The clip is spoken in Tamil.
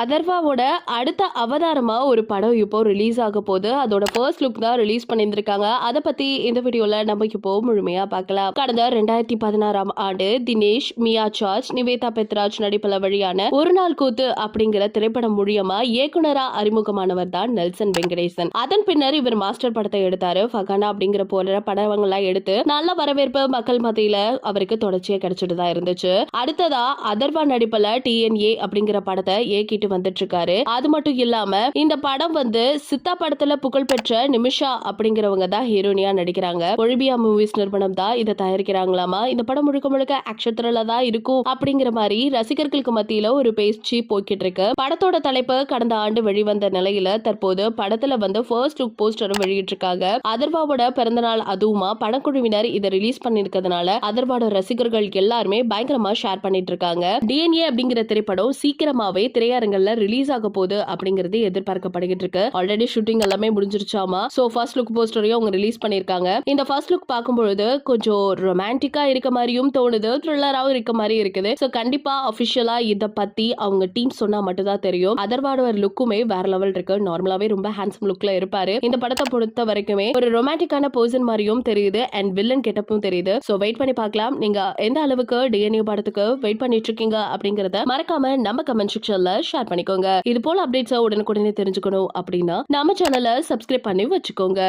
அதர்வாவோட அடுத்த அவதாரமா ஒரு படம் இப்போ ரிலீஸ் ஆக போகுது. அதோட ஃபர்ஸ்ட் லுக் தான் ரிலீஸ் பண்ணியிருந்திருக்காங்க. அதை பத்தி இந்த வீடியோல நம்ம இப்போ முழுமையா பார்க்கலாம். கடந்த ரெண்டாயிரத்தி பதினாறாம் ஆண்டு தினேஷ் மியா சார்ஜ் நிவேதா பெத்ராஜ் நடிப்பில் வழியான ஒரு நாள் கூத்து அப்படிங்கிற திரைப்படம் மூலியமா இயக்குனரா அறிமுகமானவர் தான் நெல்சன் வெங்கடேசன். அதன் பின்னர் இவர் மாஸ்டர் படத்தை எடுத்தாரு. ஃபகானா அப்படிங்கிற போல படங்கள்லாம் எடுத்து நல்ல வரவேற்பு மக்கள் மத்தியில அவருக்கு தொடர்ச்சியா கிடைச்சிட்டு தான் இருந்துச்சு. அடுத்ததா அதர்வா நடிப்பில் டிஎன்ஏ அப்படிங்கிற படத்தை இயக்கிட்டு வந்துட்டு இருக்காரு அது மட்டும் இல்லாம இந்த படம் வந்து சித்தா படத்துல புகழ்பெற்ற நிமிஷா அப்படிங்கிறவங்க தான் ஹீரோனியா நடிக்கிறாங்க. ஒழிபியா மூவிஸ் நிறுவனம் தான் இதை தயாரிக்கிறாங்களாமா? இந்த படம் முழுக்க முழுக்க ஆக்ஷன் த்ரில்லர் தான் இருக்கும் அப்படிங்கிற மாதிரி ரசிகர்களுக்கு மத்தியில ஒரு பேச்சு போய்கிட்டு இருக்கு படத்தோட தலைப்பு கடந்த ஆண்டு வெளிவந்த நிலையில தற்போது படத்துல வந்து ஃபர்ஸ்ட் லுக் போஸ்டரும் வெளியிட்டிருக்காங்க. அதர்வாவோட பிறந்தநாள் அதுவுமா? படக்குழுவினர் இதை ரிலீஸ் பண்ணிருக்கிறதுனால அதர்வாட ரசிகர்கள் எல்லாருமே பயங்கரமா ஷேர் பண்ணிட்டு இருக்காங்க டிஎன்ஏ அப்படிங்கிற திரைப்படம் சீக்கிரமாவே திரையரங்கல்ல ரிலீஸ் ஆக போகுது அப்படிங்கிறது எதிர்பார்க்கப்படுகிட்டு இருக்கு ஆல்ரெடி ஷூட்டிங் எல்லாமே முடிஞ்சிருச்சாமா? சோ ஃபர்ஸ்ட் லுக் போஸ்டரையும் அவங்க ரிலீஸ் பண்ணிருக்காங்க இந்த ஃபர்ஸ்ட் லுக் பார்க்கும்பொழுது கொஞ்சம் ரொமான்டிக்கா இருக்க மாதிரியும் தோணுது த்ரில்லராகவும் இருக்க மாதிரி இருக்குது. சோ கண்டிப்பா அபிஷியலா இத பத்தி அவங்க டீம் சொன்னா மட்டும் தான் தெரியும். அதர்வாடுவர் லுக்குமே வேற லெவல் இருக்கு. நார்மலாவே ரொம்ப ஹேண்ட்ஸம் லுக்ல இருப்பாரு. இந்த படத்தை பொறுத்த வரைக்குமே ஒரு ரொமான்டிக்கான பர்சன் மாதிரியும் தெரியுது அண்ட் வில்லன் கெட்டப்பும் தெரியுது. சோ வெயிட் பண்ணி பார்க்கலாம். நீங்க எந்த அளவுக்கு டிஎன்யூ படத்துக்கு வெயிட் பண்ணிட்டு இருக்கீங்க அப்படிங்கறத மறக்காம நம்ம கமெண்ட் செக்ஷன்ல ஷேர் பண்ணிக்கோங்க. இது போல அப்டேட்ஸ் உடனுக்குடனே தெரிஞ்சுக்கணும் அப்படின்னா நம்ம சேனலை சப்ஸ்கிரைப் பண்ணி வச்சுக்கோங்க.